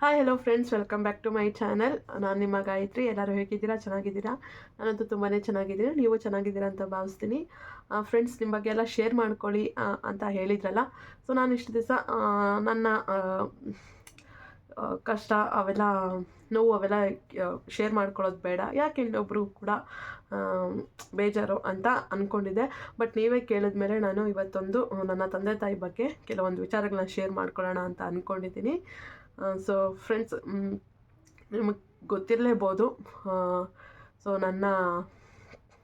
Hi hello friends welcome back to my channel ನಾನು ನಿಮ್ಮ ಗಾಯತ್ರಿ. ಎಲ್ಲರೂ ಹೇಗಿದ್ದೀರಾ? ಚೆನ್ನಾಗಿದ್ದೀರಾ? ನಾನಂತೂ ತುಂಬಾ ಚೆನ್ನಾಗಿದ್ದೀನಿ. ನೀವು ಚೆನ್ನಾಗಿದ್ದೀರಾ ಅಂತ ಭಾವಿಸ್ತೀನಿ. ಫ್ರೆಂಡ್ಸ್ ನಿಮ್ಮ ಬಗ್ಗೆ ಎಲ್ಲ ಶೇರ್ ಮಾಡ್ಕೊಳ್ಳಿ ಅಂತ ಹೇಳಿದ್ರಲ್ಲ. ಸೊ ನಾನು ಇಷ್ಟು ದಿವಸ ನನ್ನ ಕಷ್ಟ, ಅವೆಲ್ಲ, ನೋವು ಅವೆಲ್ಲ ಶೇರ್ ಮಾಡ್ಕೊಳ್ಳೋದು ಬೇಡ. ಯಾಕೆ ಇನ್ನೊಬ್ಬರು ಕೂಡ ಬೇಜಾರು ಅಂತ ಅಂದ್ಕೊಂಡಿದ್ದೆ ಬಟ್ ನೀವೇ ಕೇಳಿದ್ಮೇಲೆ ನಾನು ಇವತ್ತೊಂದು, ನನ್ನ ತಂದೆ ತಾಯಿ ಬಗ್ಗೆ ಕೆಲವೊಂದು ವಿಚಾರಗಳನ್ನ ಶೇರ್ ಮಾಡ್ಕೊಳ್ಳೋಣ ಅಂತ ಅಂದ್ಕೊಂಡಿದ್ದೀನಿ ಸೊ ಫ್ರೆಂಡ್ಸ್ ನಿಮಗೆ ಗೊತ್ತಿರಲೇಬೋದು. ಸೊ ನನ್ನ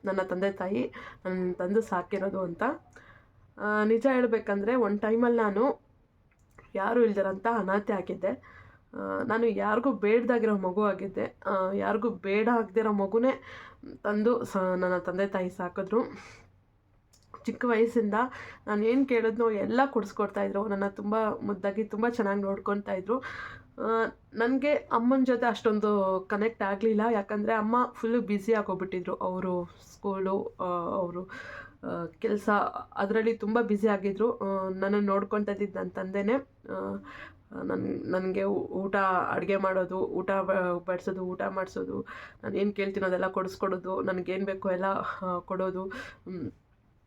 ನನ್ನ ತಂದೆ ತಾಯಿ, ನನ್ನ ತಂದು ಸಾಕಿರೋದು ಅಂತ. ನಿಜ ಹೇಳಬೇಕಂದ್ರೆ ಒಂದು ಟೈಮಲ್ಲಿ ನಾನು ಯಾರೂ ಇಲ್ದಿರಂಥ ಅನಾಥೆ ಆಗಿದ್ದೆ. ನಾನು ಯಾರಿಗೂ ಬೇಡ್ದಾಗಿರೋ ಮಗು ಆಗಿದ್ದೆ. ಯಾರಿಗೂ ಬೇಡ ಆಗದಿರೋ ಮಗುನೇ ತಂದು ಸ, ನನ್ನ ತಂದೆ ತಾಯಿ ಸಾಕಿದ್ರು. ಚಿಕ್ಕ ವಯಸ್ಸಿಂದ ನಾನು ಏನು ಕೇಳಿದ್ನೋ ಎಲ್ಲ ಕೊಡಿಸ್ಕೊಡ್ತಾಯಿದ್ರು ನನ್ನ ತುಂಬ ಮುದ್ದಾಗಿ ತುಂಬ ಚೆನ್ನಾಗಿ ನೋಡ್ಕೊತಾ ಇದ್ರು. ನನಗೆ ಅಮ್ಮನ ಜೊತೆ ಅಷ್ಟೊಂದು ಕನೆಕ್ಟ್ ಆಗಲಿಲ್ಲ. ಯಾಕಂದರೆ ಅಮ್ಮ ಫುಲ್ಲು ಬ್ಯುಸಿ ಆಗೋಗ್ಬಿಟ್ಟಿದ್ರು. ಅವರು ಸ್ಕೂಲು ಅವರು ಕೆಲಸ ಅದರಲ್ಲಿ ತುಂಬ ಬ್ಯುಸಿ ಆಗಿದ್ದರು ನನ್ನನ್ನು ನೋಡ್ಕೊತಾ ಇದ್ದಿದ್ದು ನನ್ನ ತಂದೆನೇ. ನನ್ನ ನನಗೆ ಊಟ ಅಡುಗೆ ಮಾಡೋದು, ಊಟ ಬಡಿಸೋದು, ಊಟ ಮಾಡಿಸೋದು, ನಾನು ಏನು ಕೇಳ್ತೀನೋ ಅದೆಲ್ಲ ಕೊಡಿಸ್ಕೊಡೋದು, ನನಗೇನು ಬೇಕೋ ಎಲ್ಲ ಕೊಡೋದು.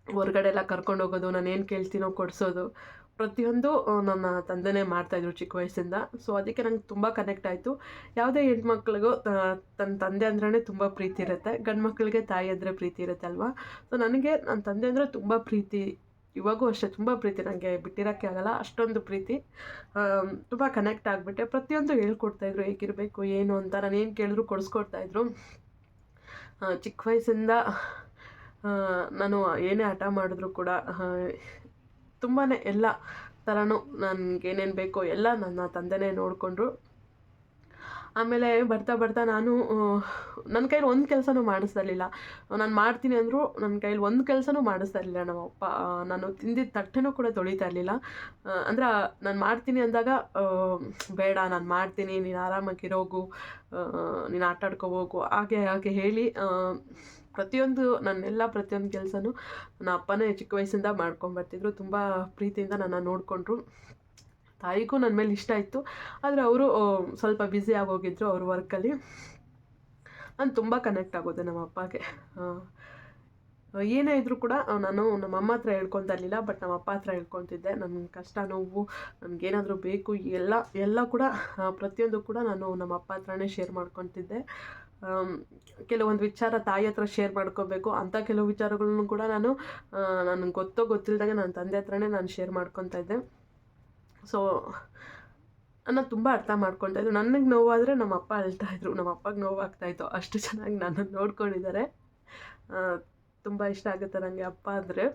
ಹೊರ್ಗಡೆ ಎಲ್ಲ ಕರ್ಕೊಂಡು ಹೋಗೋದು ನಾನು ಏನು ಕೇಳ್ತೀನೋ ಕೊಡಿಸೋದು. ಪ್ರತಿಯೊಂದು ನನ್ನ ತಂದೆನೇ ಮಾಡ್ತಾಯಿದ್ರು ಚಿಕ್ಕ ವಯಸ್ಸಿಂದ. ಸೊ ಅದಕ್ಕೆ ನಂಗೆ ತುಂಬ ಕನೆಕ್ಟ್ ಆಯಿತು. ಯಾವುದೇ ಹೆಣ್ಮಕ್ಳಿಗೂ ತನ್ನ ತಂದೆ ಅಂದ್ರೆ ತುಂಬ ಪ್ರೀತಿ ಇರುತ್ತೆ. ಗಂಡು ಮಕ್ಕಳಿಗೆ ತಾಯಿ ಅಂದರೆ ಪ್ರೀತಿ ಇರುತ್ತೆ ಅಲ್ವಾ? ಸೊ ನನಗೆ ನನ್ನ ತಂದೆ ಅಂದರೆ ತುಂಬ ಪ್ರೀತಿ. ಇವಾಗೂ ಅಷ್ಟೇ, ತುಂಬ ಪ್ರೀತಿ. ನನಗೆ ಬಿಟ್ಟಿರೋಕ್ಕೆ ಆಗಲ್ಲ, ಅಷ್ಟೊಂದು ಪ್ರೀತಿ. ತುಂಬ ಕನೆಕ್ಟ್ ಆಗಿಬಿಟ್ಟೆ. ಪ್ರತಿಯೊಂದು ಹೇಳ್ಕೊಡ್ತಾಯಿದ್ರು ಹೇಗಿರಬೇಕು, ಏನು ಅಂತ ನಾನು ಏನು ಕೇಳಿದ್ರು ಕೊಡಿಸ್ಕೊಡ್ತಾಯಿದ್ರು ಚಿಕ್ಕ ವಯಸ್ಸಿಂದ ನಾನು ಏನೇ ಹಠ ಮಾಡಿದ್ರು ಕೂಡ ತುಂಬಾ ಎಲ್ಲ ಥರನೂ ನನಗೇನೇನು ಬೇಕೋ ಎಲ್ಲ ನನ್ನ ತಂದೆನೇ ನೋಡಿಕೊಂಡ್ರು. ಆಮೇಲೆ ಬರ್ತಾ ಬರ್ತಾ ನಾನು ನನ್ನ ಕೈಲಿ ಒಂದು ಕೆಲಸನೂ ಮಾಡಿಸ್ತಾ ಇರಲಿಲ್ಲ ನಾನು ಮಾಡ್ತೀನಿ ಅಂದರೂ ನನ್ನ ಕೈಲಿ ಒಂದು ಕೆಲಸನೂ ಮಾಡಿಸ್ತಾ ಇರಲಿಲ್ಲ ನಮ್ಮ ಅಪ್ಪ ನಾನು ತಿಂದಿದ್ದ ತಟ್ಟೆನೂ ಕೂಡ ತೊಳಿತಾ ಇರಲಿಲ್ಲ. ಅಂದ್ರೆ ನಾನು ಮಾಡ್ತೀನಿ ಅಂದಾಗ ಬೇಡ, ನಾನು ಮಾಡ್ತೀನಿ, ನೀನು ಆರಾಮಾಗಿರೋಗು ಇರೋಗು ನೀನು ಆಟ ಹೋಗು ಹಾಗೆ ಹಾಗೆ ಹೇಳಿ ಪ್ರತಿಯೊಂದು ನನ್ನೆಲ್ಲ ಪ್ರತಿಯೊಂದು ಕೆಲಸನೂ ನನ್ನ ಅಪ್ಪನೇ ಚಿಕ್ಕ ವಯಸ್ಸಿಂದ ಮಾಡ್ಕೊಂಡು ಬರ್ತಿದ್ರು. ತುಂಬ ಪ್ರೀತಿಯಿಂದ ನನ್ನ ನೋಡಿಕೊಂಡ್ರು. ತಾಯಿಗೂ ನನ್ನ ಮೇಲೆ ಇಷ್ಟ ಇತ್ತು ಆದರೆ ಅವರು ಸ್ವಲ್ಪ ಬ್ಯುಸಿ ಆಗೋಗಿದ್ರು ಅವ್ರ ವರ್ಕಲ್ಲಿ ನಾನು ತುಂಬ ಕನೆಕ್ಟ್ ಆಗೋದೆ ನಮ್ಮ ಅಪ್ಪಗೆ. ಏನೇ ಇದ್ದರೂ ಕೂಡ ನಾನು ನಮ್ಮ ಅಮ್ಮ ಹತ್ರ ಹೇಳ್ಕೊತಾ ಇರಲಿಲ್ಲ ಬಟ್ ನಮ್ಮ ಅಪ್ಪ ಹತ್ರ ಹೇಳ್ಕೊತಿದ್ದೆ. ನನ್ನ ಕಷ್ಟ, ನೋವು ನನಗೇನಾದರೂ ಬೇಕು, ಎಲ್ಲ ಎಲ್ಲ ಕೂಡ ಪ್ರತಿಯೊಂದು ಕೂಡ ನಾನು ನಮ್ಮ ಅಪ್ಪ ಹತ್ರನೇ ಶೇರ್ ಮಾಡ್ಕೊತಿದ್ದೆ. ಕೆಲವೊಂದು ವಿಚಾರ ತಾಯಿ ಹತ್ರ ಶೇರ್ ಮಾಡ್ಕೋಬೇಕು ಅಂಥ ಕೆಲವು ವಿಚಾರಗಳನ್ನು ಕೂಡ ನಾನು ನನಗೆ ಗೊತ್ತೋ ಗೊತ್ತಿಲ್ಲದಾಗ ನನ್ನ ತಂದೆ ಹತ್ರನೇ ನಾನು ಶೇರ್ ಮಾಡ್ಕೊತಾ ಇದ್ದೆ. ಸೊ ನಾನು ತುಂಬ ಅರ್ಥ ಮಾಡ್ಕೊಳ್ತಾ ಇದ್ದರು ನನಗೆ ನೋವಾದರೆ ನಮ್ಮ ಅಪ್ಪ ಅಳ್ತಾ ಇದ್ರು. ನಮ್ಮ ಅಪ್ಪಗೆ ನೋವಾಗ್ತಾಯಿತ್ತು ಅಷ್ಟು ಚೆನ್ನಾಗಿ ನನ್ನನ್ನು ನೋಡ್ಕೊಂಡಿದ್ದಾರೆ ತುಂಬ ಇಷ್ಟ ಆಗುತ್ತೆ ನನಗೆ ಅಪ್ಪ ಅಂದರೆ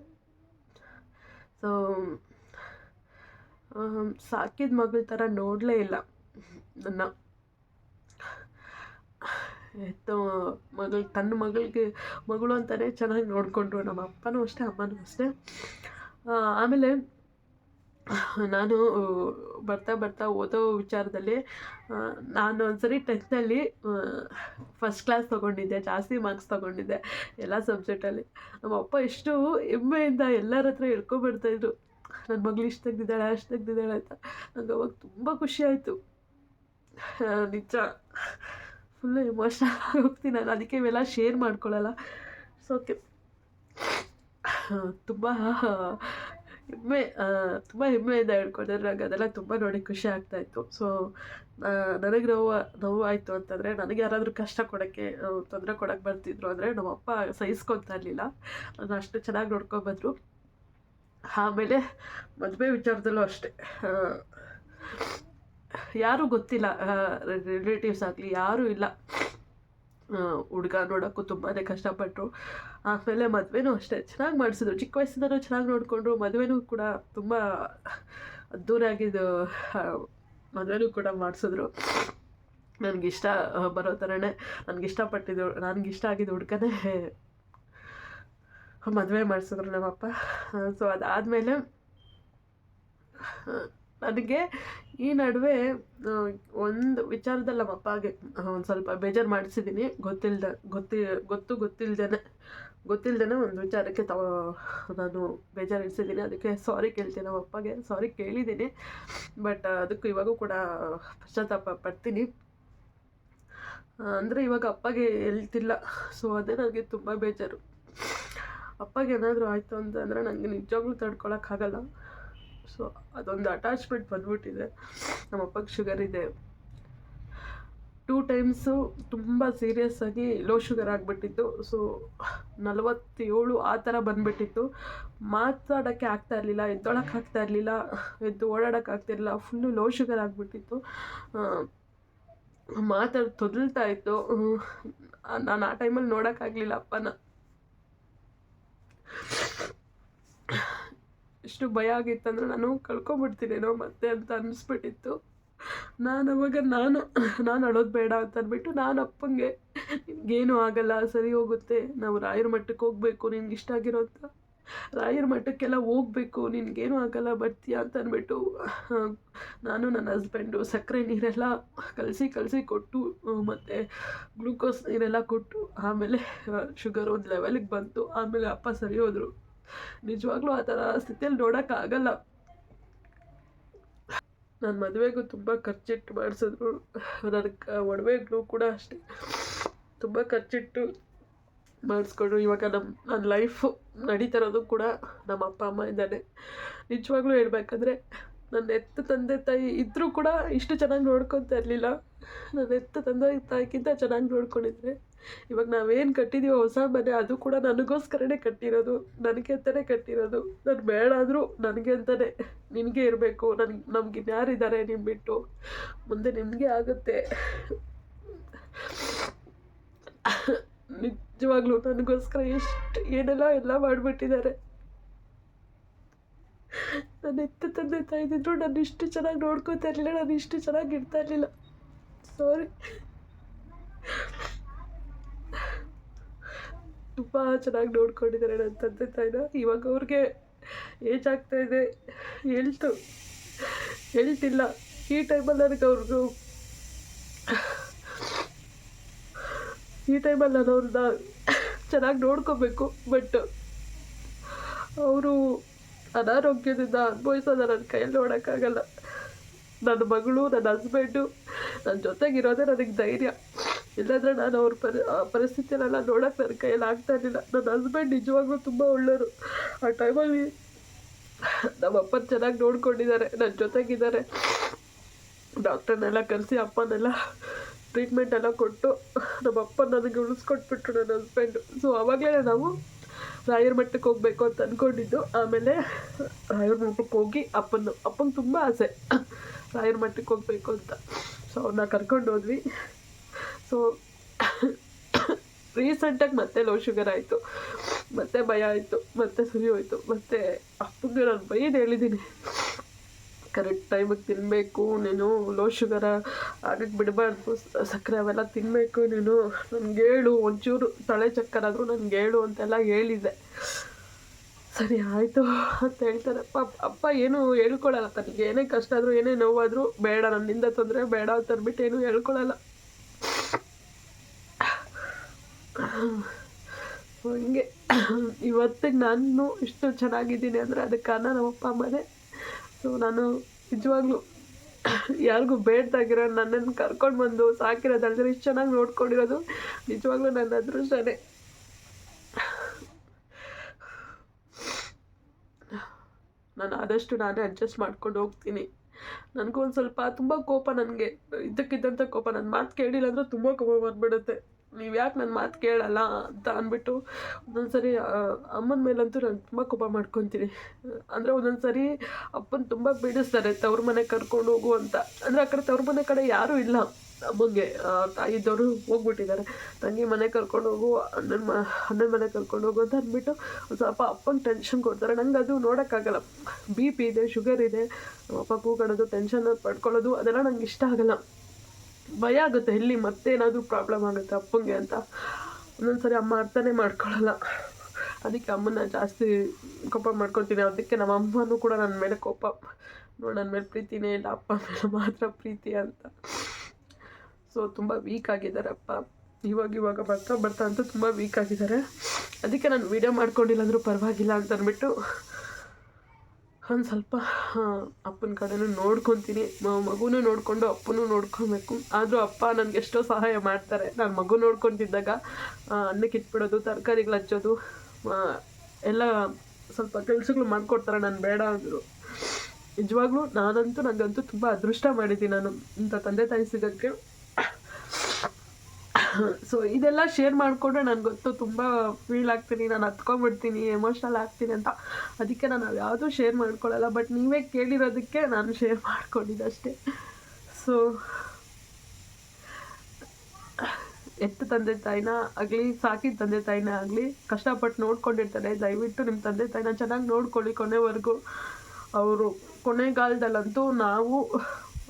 ಸೊ ಸಾಕಿದ ಮಗಳ ಥರ ನೋಡಲೇ ಇಲ್ಲ. ನನ್ನ ಎತ್ತೋ ಮಗಳು, ತನ್ನ ಮಗಳಿಗೆ, ಮಗಳು ಅಂತಲೇ ಚೆನ್ನಾಗಿ ನೋಡಿಕೊಂಡ್ರು. ನಮ್ಮ ಅಪ್ಪನೂ ಅಷ್ಟೇ, ಅಮ್ಮನೂ ಅಷ್ಟೇ. ಆಮೇಲೆ ನಾನು ಬರ್ತಾ ಬರ್ತಾ ಓದೋ ವಿಚಾರದಲ್ಲಿ ನಾನು ಒಂದ್ಸರಿ ಟೆಂತಲ್ಲಿ ಫಸ್ಟ್ ಕ್ಲಾಸ್ ತೊಗೊಂಡಿದ್ದೆ, ಜಾಸ್ತಿ ಮಾರ್ಕ್ಸ್ ತೊಗೊಂಡಿದ್ದೆ, ಎಲ್ಲ ಸಬ್ಜೆಕ್ಟಲ್ಲಿ ನಮ್ಮ ಅಪ್ಪ ಎಷ್ಟು ಹೆಮ್ಮೆಯಿಂದ ಎಲ್ಲರ ಹತ್ರ ಇದ್ರು. ನನ್ನ ಮಗಳು ಇಷ್ಟು ತೆಗ್ದಿದ್ದಾಳೆ, ಅಷ್ಟು ತೆಗ್ದಿದ್ದಾಳೆ ಅಂತ. ನಂಗೆ ಅವಾಗ ತುಂಬ ಖುಷಿ ಆಯಿತು. ನಿಜ. ಫುಲ್ಲು ಆಗಿ ಹೋಗ್ತೀನಿ ನಾನು. ಅದಕ್ಕೆ ಇವೆಲ್ಲ ಶೇರ್ ಮಾಡ್ಕೊಳ್ಳಲ್ಲ ಸೊ ಓಕೆ ತುಂಬ ಹೆಮ್ಮೆ ತುಂಬ ಹೆಮ್ಮೆಯಿಂದ ಹೇಳ್ಕೊಂಡ್ರೆ ನಂಗೆ ಅದೆಲ್ಲ ತುಂಬ ನೋಡಿ ಖುಷಿ ಆಗ್ತಾಯಿತ್ತು ಸೊ ನನಗೆ ನೋವು ನೋವು ಆಯಿತು ಅಂತಂದರೆ ನನಗೆ ಯಾರಾದರೂ ಕಷ್ಟ ಕೊಡೋಕ್ಕೆ ತೊಂದರೆ ಕೊಡೋಕ್ಕೆ ಬರ್ತಿದ್ರು ಅಂದರೆ ನಮ್ಮಪ್ಪ ಸಹಿಸ್ಕೊತಾ ಇರಲಿಲ್ಲ. ನಾನು ಅಷ್ಟು ಚೆನ್ನಾಗಿ ನೋಡ್ಕೊಬಂದರು ಆಮೇಲೆ ಮದುವೆ ವಿಚಾರದಲ್ಲೂ ಅಷ್ಟೇ. ಯಾರೂ ಗೊತ್ತಿಲ್ಲ ರಿಲೇಟಿವ್ಸ್ ಆಗಲಿ, ಯಾರೂ ಇಲ್ಲ. ಹುಡುಗ ನೋಡೋಕ್ಕೂ ತುಂಬಾ ಕಷ್ಟಪಟ್ಟರು ಆಮೇಲೆ ಮದುವೆನೂ ಅಷ್ಟೇ, ಚೆನ್ನಾಗಿ ಮಾಡಿಸಿದ್ರು. ಚಿಕ್ಕ ವಯಸ್ಸಿಂದನೂ ಚೆನ್ನಾಗಿ ನೋಡಿಕೊಂಡ್ರು. ಮದುವೆನೂ ಕೂಡ ತುಂಬ ಅದ್ದೂರಿಯಾಗಿದ್ದು ಮದುವೆನೂ ಕೂಡ ಮಾಡಿಸಿದ್ರು. ನನಗಿಷ್ಟ ಬರೋ ಥರನೇ ನನಗಿಷ್ಟಪಟ್ಟಿದ್ದು ಇಷ್ಟ ಆಗಿದ್ದು ಹುಡ್ಗನೇ ಮದುವೆ ಮಾಡಿಸಿದ್ರು ನಮ್ಮಪ್ಪ. ಸೊ ಅದಾದಮೇಲೆ ನನಗೆ ಈ ನಡುವೆ ಒಂದು ವಿಚಾರದಲ್ಲಿ ನಮ್ಮ ಅಪ್ಪಗೆ ಒಂದು ಸ್ವಲ್ಪ ಬೇಜಾರು ಮಾಡಿಸಿದ್ದೀನಿ ಗೊತ್ತಿಲ್ಲದ ಗೊತ್ತಿ, ಗೊತ್ತು ಗೊತ್ತಿಲ್ಲದೇ ಗೊತ್ತಿಲ್ಲದೇ ಒಂದು ವಿಚಾರಕ್ಕೆ ತವ, ನಾನು ಬೇಜಾರು ಇಡ್ಸಿದ್ದೀನಿ ಅದಕ್ಕೆ ಸಾರಿ ಕೇಳ್ತೀನಿ ನಮ್ಮ ಅಪ್ಪಗೆ. ಸಾರಿ ಕೇಳಿದ್ದೀನಿ ಬಟ್ ಅದಕ್ಕೂ ಇವಾಗೂ ಕೂಡ ಪಶ್ಚಾತ್ತಾಪ ಪಡ್ತೀನಿ. ಅಂದರೆ ಇವಾಗ ಅಪ್ಪಗೆ ಹೇಳ್ತಿಲ್ಲ. ಸೊ ಅದೇ ನನಗೆ ತುಂಬ ಬೇಜಾರು. ಅಪ್ಪಗೆ ಏನಾದರೂ ಆಯಿತು ಅಂತಂದರೆ ನನಗೆ ನಿಜವಾಗ್ಲೂ ತಡ್ಕೊಳಕ್ಕಾಗಲ್ಲ ಸೊ, ಅದೊಂದು ಅಟ್ಯಾಚ್ಮೆಂಟ್ ಬಂದ್ಬಿಟ್ಟಿದೆ. ನಮ್ಮ ಅಪ್ಪಗೆ ಶುಗರ್ ಇದೆ. ಟೂ ಟೈಮ್ಸು ತುಂಬ ಸೀರಿಯಸ್ ಆಗಿ ಲೋ ಶುಗರ್ ಆಗಿಬಿಟ್ಟಿತ್ತು. ಸೊ ನಲವತ್ತೇಳು ಆ ಥರ ಬಂದ್ಬಿಟ್ಟಿತ್ತು. ಮಾತಾಡೋಕ್ಕೆ ಆಗ್ತಾ ಇರಲಿಲ್ಲ, ಎದ್ದೊಳಕ್ಕೆ ಆಗ್ತಾ ಇರಲಿಲ್ಲ, ಎದ್ದು ಓಡಾಡೋಕ್ಕೆ ಆಗ್ತಿರಲಿಲ್ಲ ಫುಲ್ಲು ಲೋ ಶುಗರ್ ಆಗಿಬಿಟ್ಟಿತ್ತು. ಮಾತಾಡಿ ತೊದಲ್ತಾ ಇತ್ತು. ನಾನು ಆ ಟೈಮಲ್ಲಿ ನೋಡೋಕ್ಕಾಗಲಿಲ್ಲ ಅಪ್ಪನ. ಎಷ್ಟು ಭಯ ಆಗಿತ್ತಂದ್ರೆ ನಾನು ಕಳ್ಕೊಂಬಿಡ್ತೀನೇನೋ ಮತ್ತೆ ಅಂತ ಅನ್ನಿಸ್ಬಿಟ್ಟಿತ್ತು. ನಾನು ಅವಾಗ ನಾನು ನಾನು ಅಳೋದು ಬೇಡ ಅಂತ ಅಂದ್ಬಿಟ್ಟು ನಾನು ಅಪ್ಪಂಗೆ, ನಿನಗೇನು ಆಗಲ್ಲ, ಸರಿ ಹೋಗುತ್ತೆ, ನಾವು ರಾಯರ ಮಟ್ಟಕ್ಕೆ ಹೋಗಬೇಕು, ನಿನ್ಗೆ ಇಷ್ಟ ಆಗಿರೋಂಥ ರಾಯರ ಮಟ್ಟಕ್ಕೆಲ್ಲ ಹೋಗಬೇಕು, ನಿನಗೇನು ಆಗಲ್ಲ, ಬರ್ತೀಯ ಅಂತ ಅಂದ್ಬಿಟ್ಟು, ನಾನು ನನ್ನ ಹಸ್ಬೆಂಡು ಸಕ್ಕರೆ ನೀರೆಲ್ಲ ಕಲಸಿ ಕಲಸಿ ಕೊಟ್ಟು, ಮತ್ತು ಗ್ಲೂಕೋಸ್ ನೀರೆಲ್ಲ ಕೊಟ್ಟು, ಆಮೇಲೆ ಶುಗರ್ ಒಂದು ಲೆವೆಲಿಗೆ ಬಂತು. ಆಮೇಲೆ ಅಪ್ಪ ಸರಿ ಹೋದರು. ನಿಜವಾಗ್ಲೂ ಆ ಥರ ಸ್ಥಿತಿಯಲ್ಲಿ ನೋಡೋಕ್ಕಾಗಲ್ಲ ನನ್ನ ಮದುವೆಗೂ ತುಂಬ ಖರ್ಚಿಟ್ಟು ಮಾಡಿಸಿದ್ರು. ನನ್ನ ಒಡವೆಗೂ ಕೂಡ ಅಷ್ಟೇ. ತುಂಬ ಖರ್ಚಿಟ್ಟು ಮಾಡಿಸ್ಕೊಂಡ್ರು ಇವಾಗ ನಮ್ಮ ನನ್ನ ಲೈಫು ನಡೀತಿರೋದು ಕೂಡ ನಮ್ಮ ಅಪ್ಪ, ಅಮ್ಮ ಇದ್ದಾನೆ ನಿಜವಾಗ್ಲೂ ಹೇಳ್ಬೇಕಂದ್ರೆ ನನ್ನ ಎತ್ತ ತಂದೆ ತಾಯಿ ಇದ್ದರೂ ಕೂಡ ಇಷ್ಟು ಚೆನ್ನಾಗಿ ನೋಡ್ಕೊತಾ ಇರಲಿಲ್ಲ. ನನ್ನ ಎತ್ತ ತಂದೆ ತಾಯಿಗಿಂತ ಚೆನ್ನಾಗಿ ನೋಡ್ಕೊಂಡಿದ್ರೆ ಇವಾಗ ನಾವೇನು ಕಟ್ಟಿದ್ದೀವೋ ಹೊಸ ಮನೆ, ಅದು ಕೂಡ ನನಗೋಸ್ಕರನೇ ಕಟ್ಟಿರೋದು. ನನಗೆ ಅಂತಲೇ ಕಟ್ಟಿರೋದು. ನಾನು ಬೇಡ ಆದರೂ ನನಗೆ ಅಂತಲೇ ನಿನಗೆ ಇರಬೇಕು. ನನಗೆ ನಮ್ಗೆ ಇನ್ಯಾರಿದ್ದಾರೆ ನಿಮ್ಮ ಬಿಟ್ಟು. ಮುಂದೆ ನಿಮಗೆ ಆಗುತ್ತೆ. ನಿಜವಾಗ್ಲೂ ನನಗೋಸ್ಕರ ಎಷ್ಟು ಏನೆಲ್ಲ ಎಲ್ಲ ಮಾಡಿಬಿಟ್ಟಿದ್ದಾರೆ. ನನ್ನ ಎತ್ತ ತಂದೆ ತಾಯಿದ್ರು ನಾನು ಇಷ್ಟು ಚೆನ್ನಾಗಿ ನೋಡ್ಕೋತಾ ಇರಲಿಲ್ಲ, ನಾನು ಇಷ್ಟು ಚೆನ್ನಾಗಿ ಇರ್ತಾ ಇರಲಿಲ್ಲ. ಸಾರಿ ತುಂಬ ಚೆನ್ನಾಗಿ ನೋಡ್ಕೊಂಡಿದ್ದಾರೆ ನನ್ನ ತಂದೆ ತಾಯಿನ. ಇವಾಗ ಅವ್ರಿಗೆ ಏಜ್ ಆಗ್ತಾ ಇದೆ. ಹೇಳ್ತು. ಹೇಳ್ತಿಲ್ಲ. ಈ ಟೈಮಲ್ಲಿ ನನಗೆ ಅವ್ರಿಗೂ ಈ ಟೈಮಲ್ಲಿ ನಾನು ಅವ್ರನ್ನ ಚೆನ್ನಾಗಿ ನೋಡ್ಕೋಬೇಕು. ಬಟ್ ಅವರು ಅನಾರೋಗ್ಯದಿಂದ ಅನುಭವಿಸೋದ ನನ್ನ ಕೈಯಲ್ಲಿ ನೋಡೋಕ್ಕಾಗಲ್ಲ. ನನ್ನ ಮಗಳು ನನ್ನ ಹಸ್ಬೆಂಡು ನನ್ನ ಜೊತೆಗಿರೋದೇ ನನಗೆ ಧೈರ್ಯ. ಇಲ್ಲಾಂದರೆ ನಾನು ಅವ್ರ ಪರಿ, ಆ ಪರಿಸ್ಥಿತಿಯನ್ನೆಲ್ಲ ನೋಡೋಕೆ ನನ್ನ ಕೈಯಲ್ಲಿ ಆಗ್ತಾ ಇರಲಿಲ್ಲ. ನನ್ನ ಹಸ್ಬೆಂಡ್ ನಿಜವಾಗ್ಲೂ ತುಂಬ ಒಳ್ಳೆಯವರು. ಆ ಟೈಮಲ್ಲಿ ನಮ್ಮ ಅಪ್ಪನ ಚೆನ್ನಾಗಿ ನೋಡ್ಕೊಂಡಿದ್ದಾರೆ ನನ್ನ ಜೊತೆಗಿದ್ದಾರೆ. ಡಾಕ್ಟರ್ನೆಲ್ಲ ಕರೆಸಿ ಅಪ್ಪನೆಲ್ಲ ಟ್ರೀಟ್ಮೆಂಟ್ ಎಲ್ಲ ಕೊಟ್ಟು ನಮ್ಮ ಅಪ್ಪ ನನಗೆ ಉಳಿಸ್ಕೊಟ್ಬಿಟ್ರು ನನ್ನ ಹಸ್ಬೆಂಡು ಸೊ ಅವಾಗಲೇ ನಾವು ರಾಯರ ಮಟ್ಟಕ್ಕೆ ಹೋಗ್ಬೇಕು ಅಂತ ಅಂದ್ಕೊಂಡಿದ್ದು ಆಮೇಲೆ ರಾಯರ ಮಟ್ಟಕ್ಕೆ ಹೋಗಿ ಅಪ್ಪನ ಅಪ್ಪಂಗೆ ತುಂಬ ಆಸೆ. ರಾಯರ ಮಟ್ಟಕ್ಕೆ ಹೋಗ್ಬೇಕು ಅಂತ. ಸೊ ಅವ್ರನ್ನ ಕರ್ಕೊಂಡು ಹೋದ್ವಿ. ಸೊ ರೀಸೆಂಟಾಗಿ ಮತ್ತೆ ಲೋ ಶುಗರ್ ಆಯಿತು. ಮತ್ತೆ ಭಯ ಆಯಿತು, ಮತ್ತೆ ಸರಿ ಹೋಯಿತು, ಮತ್ತೆ ಅಪ್ಪಂಗೆ ನಾನು ಬೈದು ಹೇಳಿದ್ದೀನಿ ಕರೆಕ್ಟ್ ಟೈಮಿಗೆ ತಿನ್ನಬೇಕು ನೀನು ಲೋ ಶುಗರ ಆಗಕ್ಕೆ ಬಿಡಬಾರ್ದು, ಸಕ್ಕರೆ ಅವೆಲ್ಲ ತಿನ್ನಬೇಕು ನೀನು. ನನಗೆ ಹೇಳು, ಒಂಚೂರು ತಲೆ ಚಕ್ಕರಾದರೂ ನನಗೆ ಹೇಳು ಅಂತೆಲ್ಲ ಹೇಳಿದೆ ಸರಿ, ಆಯಿತು ಅಂತ ಹೇಳ್ತಾರೆ. ಅಪ್ಪ ಅಪ್ಪ ಏನು ಹೇಳ್ಕೊಳ್ಳಲ್ಲ ತನಗೆ ಏನೇ ಕಷ್ಟ ಆದರೂ, ಏನೇ ನೋವಾದರೂ ಬೇಡ, ನನ್ನಿಂದ ತೊಂದರೆ ಬೇಡ ಅಂತ ಅಂದ್ಬಿಟ್ಟು ಏನು ಹೇಳ್ಕೊಳಲ್ಲ. ಹಿಂಗೆ. ಇವತ್ತಿಗೆ ನಾನು ಇಷ್ಟು ಚೆನ್ನಾಗಿದ್ದೀನಿ ಅಂದರೆ ಅದಕ್ಕೆ ಕಾರಣ ನಮ್ಮಪ್ಪ ಅಮ್ಮನೇ. ಸೊ ನಾನು ನಿಜವಾಗ್ಲೂ ಯಾರಿಗೂ ಬೇಡ್ದಾಗಿರೋ ನನ್ನನ್ನು ಕರ್ಕೊಂಡು ಬಂದು ಸಾಕಿರೋದು ಅಲ್ಲದೆ ಇಷ್ಟು ಚೆನ್ನಾಗಿ ನೋಡ್ಕೊಂಡಿರೋದು ನಿಜವಾಗ್ಲೂ ನನ್ನ ಅದೃಷ್ಟನೇ. ನಾನು ಆದಷ್ಟು ನಾನೇ ಅಡ್ಜಸ್ಟ್ ಮಾಡ್ಕೊಂಡು ಹೋಗ್ತೀನಿ. ನನಗೂ ಒಂದು ಸ್ವಲ್ಪ ತುಂಬ ಕೋಪ ನನಗೆ. ಇದ್ದಕ್ಕಿದ್ದಂಥ ಕೋಪ. ನನ್ನ ಮಾತು ಕೇಳಿಲ್ಲ ಅಂದರೆ ತುಂಬ ಕೋಪ ಬಂದ್ಬಿಡುತ್ತೆ. ನೀವು ಯಾಕೆ ನನ್ನ ಮಾತು ಕೇಳಲ್ಲ ಅಂತ ಅಂದ್ಬಿಟ್ಟು ಒಂದೊಂದು ಸರಿ ಅಮ್ಮನ ಮೇಲಂತೂ ನಾನು ತುಂಬ ಕೋಪ ಮಾಡ್ಕೊತೀನಿ. ಅಂದರೆ ಒಂದೊಂದು ಸರಿ ಅಪ್ಪನ ತುಂಬ ಬಿಡಿಸ್ತಾರೆ ತವ್ರ ಮನೆ ಕರ್ಕೊಂಡು ಹೋಗು ಅಂತ. ಅಂದರೆ ಆ ಕಡೆ ತವ್ರ ಮನೆ ಕಡೆ ಯಾರೂ ಇಲ್ಲ ಅಮ್ಮಂಗೆ. ತಾಯಿದ್ದವರು ಹೋಗ್ಬಿಟ್ಟಿದ್ದಾರೆ. ತಂಗಿ ಮನೆ ಕರ್ಕೊಂಡು ಹೋಗು, ಅಣ್ಣನ ಮ, ಅಣ್ಣನ ಮನೆ ಕರ್ಕೊಂಡು ಹೋಗು ಅಂತ ಅಂದ್ಬಿಟ್ಟು ಒಂದು ಸ್ವಲ್ಪ ಅಪ್ಪನ ಟೆನ್ಷನ್ ಕೊಡ್ತಾರೆ. ನಂಗೆ ಅದು ನೋಡೋಕ್ಕಾಗಲ್ಲ. ಬಿ ಪಿ ಇದೆ ಶುಗರ್ ಇದೆ, ಅಪ್ಪ ಕೂಗಾಡೋದು ಟೆನ್ಷನ್ ಪಡ್ಕೊಳ್ಳೋದು ಅದೆಲ್ಲ ನಂಗೆ ಇಷ್ಟ ಆಗಲ್ಲ. ಭಯ ಆಗುತ್ತೆ, ಎಲ್ಲಿ ಮತ್ತೇನಾದರೂ ಪ್ರಾಬ್ಲಮ್ ಆಗುತ್ತೆ ಅಪ್ಪಂಗೆ ಅಂತ. ಒಂದೊಂದು ಸರಿ ಅಮ್ಮ ಅರ್ಥನೇ ಮಾಡ್ಕೊಳ್ಳಲ್ಲ ಅದಕ್ಕೆ ಅಮ್ಮನ ಜಾಸ್ತಿ ಕೋಪ ಮಾಡ್ಕೊತೀನಿ ಅದಕ್ಕೆ ನಮ್ಮ ಅಮ್ಮನೂ ಕೂಡ ನನ್ನ ಮೇಲೆ ಕೋಪ. ನೋಡಿ ನನ್ನ ಮೇಲೆ ಪ್ರೀತಿನೇ ಇಲ್ಲ. ಅಪ್ಪ ಮೇಲೆ ಮಾತ್ರ ಪ್ರೀತಿ ಅಂತ. ಸೊ ತುಂಬ ವೀಕ್ ಆಗಿದ್ದಾರೆ ಅಪ್ಪ. ಇವಾಗ ಇವಾಗ ಬರ್ತಾ ಬರ್ತಾ ಅಂತ ತುಂಬ ವೀಕ್ ಆಗಿದ್ದಾರೆ. ಅದಕ್ಕೆ ನಾನು ವೀಡಿಯೋ ಮಾಡ್ಕೊಂಡಿಲ್ಲ ಅಂದರೂ ಪರವಾಗಿಲ್ಲ ಅಂತ ಅಂದ್ಬಿಟ್ಟು ಒಂದು ಸ್ವಲ್ಪ ಅಪ್ಪನ ಕಡೆನೂ ನೋಡ್ಕೊತೀನಿ. ಮಗುನೂ ನೋಡಿಕೊಂಡು ಅಪ್ಪನೂ ನೋಡ್ಕೊಬೇಕು. ಆದರೂ ಅಪ್ಪ ನನಗೆ ಎಷ್ಟೋ ಸಹಾಯ ಮಾಡ್ತಾರೆ. ನಾನು ಮಗು ನೋಡ್ಕೊತಿದ್ದಾಗ ಅನ್ನಕ್ಕೆ ಇಟ್ಬಿಡೋದು, ತರಕಾರಿಗಳು ಹಚ್ಚೋದು ಎಲ್ಲ ಸ್ವಲ್ಪ ಕೆಲಸಗಳು ಮಾಡಿಕೊಡ್ತಾರೆ ನಾನು ಬೇಡ ಅಂದರು. ನಿಜವಾಗ್ಲೂ ನಾನಂತೂ ನನಗಂತೂ ತುಂಬ ಅದೃಷ್ಟ ಮಾಡಿದ್ದೀನಿ ನಾನು. ಇಂಥ ತಂದೆ ತಾಯಿ ಸಿಗೋಕ್ಕೆ. ಸೊ ಇದೆಲ್ಲ ಶೇರ್ ಮಾಡಿಕೊಂಡ್ರೆ ನನಗೆ ಗೊತ್ತು ತುಂಬ ಫೀಲ್ ಆಗ್ತೀನಿ, ನಾನು ಹತ್ಕೊಂಡ್ಬಿಡ್ತೀನಿ ಎಮೋಷ್ನಲ್ ಆಗ್ತೀನಿ ಅಂತ. ಅದಕ್ಕೆ ನಾನು ಅದು ಯಾವುದೂ ಶೇರ್ ಮಾಡ್ಕೊಳ್ಳಲ್ಲ ಬಟ್ ನೀವೇ ಕೇಳಿರೋದಕ್ಕೆ ನಾನು ಶೇರ್ ಮಾಡ್ಕೊಂಡಿದ್ದೆ ಅಷ್ಟೇ ಸೊ ಎತ್ತ ತಂದೆ ತಾಯಿನ ಆಗಲಿ, ಸಾಕಿದ ತಂದೆ ತಾಯಿನ ಆಗಲಿ, ಕಷ್ಟಪಟ್ಟು ನೋಡ್ಕೊಂಡಿರ್ತಾರೆ. ದಯವಿಟ್ಟು ನಿಮ್ಮ ತಂದೆ ತಾಯಿನ ಚೆನ್ನಾಗಿ ನೋಡ್ಕೊಳ್ಳಿ ಕೊನೆವರೆಗೂ. ಅವರು ಕೊನೆಗಾಲದಲ್ಲಂತೂ ನಾವು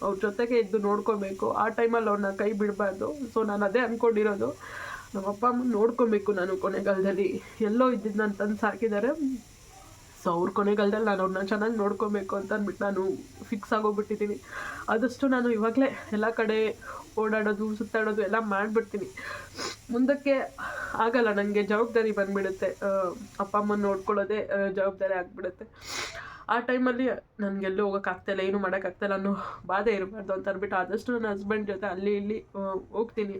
ಅವ್ರ ಜೊತೆಗೆ ಇದ್ದು ನೋಡ್ಕೊಬೇಕು. ಆ ಟೈಮಲ್ಲಿ ಅವ್ರನ್ನ ಕೈ ಬಿಡಬಾರ್ದು. ಸೊ ನಾನು ಅದೇ ಅಂದ್ಕೊಂಡಿರೋದು ನಮ್ಮ ಅಪ್ಪ ಅಮ್ಮನ ನೋಡ್ಕೊಬೇಕು ನಾನು ಕೊನೆಗಾಲದಲ್ಲಿ. ಎಲ್ಲೋ ಇದ್ದಿದ್ದು ನಾನು ತಂದು ಸಾಕಿದ್ದಾರೆ ಸೊ ಅವ್ರ ಕೊನೆಗಾಲದಲ್ಲಿ ನಾನು ಅವ್ರನ್ನ ಚೆನ್ನಾಗಿ ನೋಡ್ಕೊಬೇಕು ಅಂತ ಅಂದ್ಬಿಟ್ಟು ನಾನು ಫಿಕ್ಸ್ ಆಗೋಗ್ಬಿಟ್ಟಿದ್ದೀನಿ ಆದಷ್ಟು ನಾನು ಇವಾಗಲೇ ಎಲ್ಲ ಕಡೆ ಓಡಾಡೋದು, ಸುತ್ತಾಡೋದು ಎಲ್ಲ ಮಾಡಿಬಿಡ್ತೀನಿ. ಮುಂದಕ್ಕೆ ಆಗಲ್ಲ. ನನಗೆ ಜವಾಬ್ದಾರಿ ಬಂದುಬಿಡುತ್ತೆ. ಅಪ್ಪ ಅಮ್ಮನ ನೋಡ್ಕೊಳ್ಳೋದೇ ಜವಾಬ್ದಾರಿ ಆಗಿಬಿಡುತ್ತೆ. ಆ ಟೈಮಲ್ಲಿ ನನಗೆಲ್ಲೂ ಹೋಗೋಕ್ಕಾಗ್ತಾಯಿಲ್ಲ ಏನು ಮಾಡೋಕ್ಕಾಗ್ತಾಯಿಲ್ಲ ಅನ್ನೋ ಬಾಧೆ ಇರಬಾರ್ದು ಅಂತ ಅಂದ್ಬಿಟ್ಟು ಆದಷ್ಟು ನನ್ನ ಹಸ್ಬೆಂಡ್ ಜೊತೆ ಅಲ್ಲಿ ಇಲ್ಲಿ ಹೋಗ್ತೀನಿ.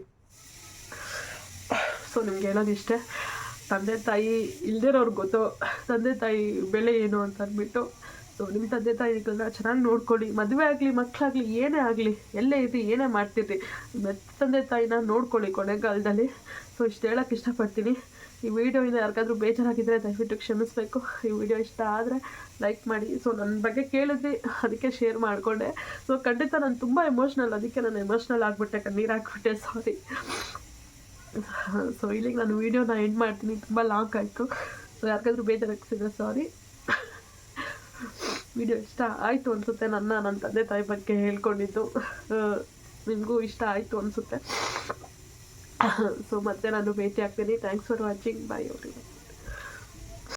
ಸೊ ನಿಮ್ಗೆ ಹೇಳೋದು ಇಷ್ಟೇ. ತಂದೆ ತಾಯಿ ಇಲ್ದಿರೋರ್ಗೆ ಗೊತ್ತು, ತಂದೆ ತಾಯಿ ಬೆಲೆ ಏನು ಅಂತ ಅಂದ್ಬಿಟ್ಟು. ಸೊ ನಿಮ್ಮ ತಂದೆ ತಾಯಿಗಳನ್ನ ಚೆನ್ನಾಗಿ ನೋಡ್ಕೊಳ್ಳಿ. ಮದುವೆ ಆಗಲಿ ಮಕ್ಕಳಾಗಲಿ ಏನೇ ಆಗಲಿ, ಎಲ್ಲೇ ಇರಲಿ ಏನೇ ಮಾಡ್ತಿರ್ರಿ ನಿಮ್ಮ ತಂದೆ ತಾಯಿನ ನೋಡ್ಕೊಳ್ಳಿ ಕೊನೆಗಾಲದಲ್ಲಿ. ಸೊ ಇಷ್ಟು ಹೇಳೋಕ್ಕೆ ಇಷ್ಟಪಡ್ತೀನಿ. ಈ ವಿಡಿಯೋಯಿಂದ ಯಾರಿಗಾದ್ರೂ ಬೇಜಾರಾಗಿದ್ದರೆ ದಯವಿಟ್ಟು ಕ್ಷಮಿಸಬೇಕು. ಈ ವಿಡಿಯೋ ಇಷ್ಟ ಆದರೆ ಲೈಕ್ ಮಾಡಿ. ಸೊ ನನ್ನ ಬಗ್ಗೆ ಕೇಳಿದ್ರಿ, ಅದಕ್ಕೆ ಶೇರ್ ಮಾಡಿಕೊಂಡೆ. ಸೊ ಖಂಡಿತ ನಾನು ತುಂಬ ಎಮೋಷ್ನಲ್ ಅದಕ್ಕೆ ನಾನು ಎಮೋಷ್ನಲ್ ಆಗಿಬಿಟ್ಟೆ, ಕಣ್ಣೀರು ಹಾಕ್ಬಿಟ್ಟೆ ಸಾರಿ ಸೊ ಇಲ್ಲಿಗೆ ನಾನು ವೀಡಿಯೋನ ಎಂಡ್ ಮಾಡ್ತೀನಿ, ತುಂಬ ಲಾಂಗ್ ಆಯಿತು. ಸೊ ಯಾರಿಗಾದ್ರೂ ಬೇಜಾರಾಗ್ಸಿದ್ರೆ ಸಾರಿ ವಿಡಿಯೋ ಇಷ್ಟ ಆಯಿತು ಅನಿಸುತ್ತೆ ನನ್ನ ನನ್ನ ತಂದೆ ತಾಯಿ ಬಗ್ಗೆ ಹೇಳ್ಕೊಂಡಿದ್ದು. ನಿಮಗೂ ಇಷ್ಟ ಆಯಿತು ಅನಿಸುತ್ತೆ. ಸೊ ಮತ್ತೆ ನಾನು ಭೇಟಿ ಆಗ್ತೀನಿ. ಥ್ಯಾಂಕ್ಸ್ ಫಾರ್ ವಾಚಿಂಗ್ ಬಾಯ್ ಅವ್ರಿಗೆ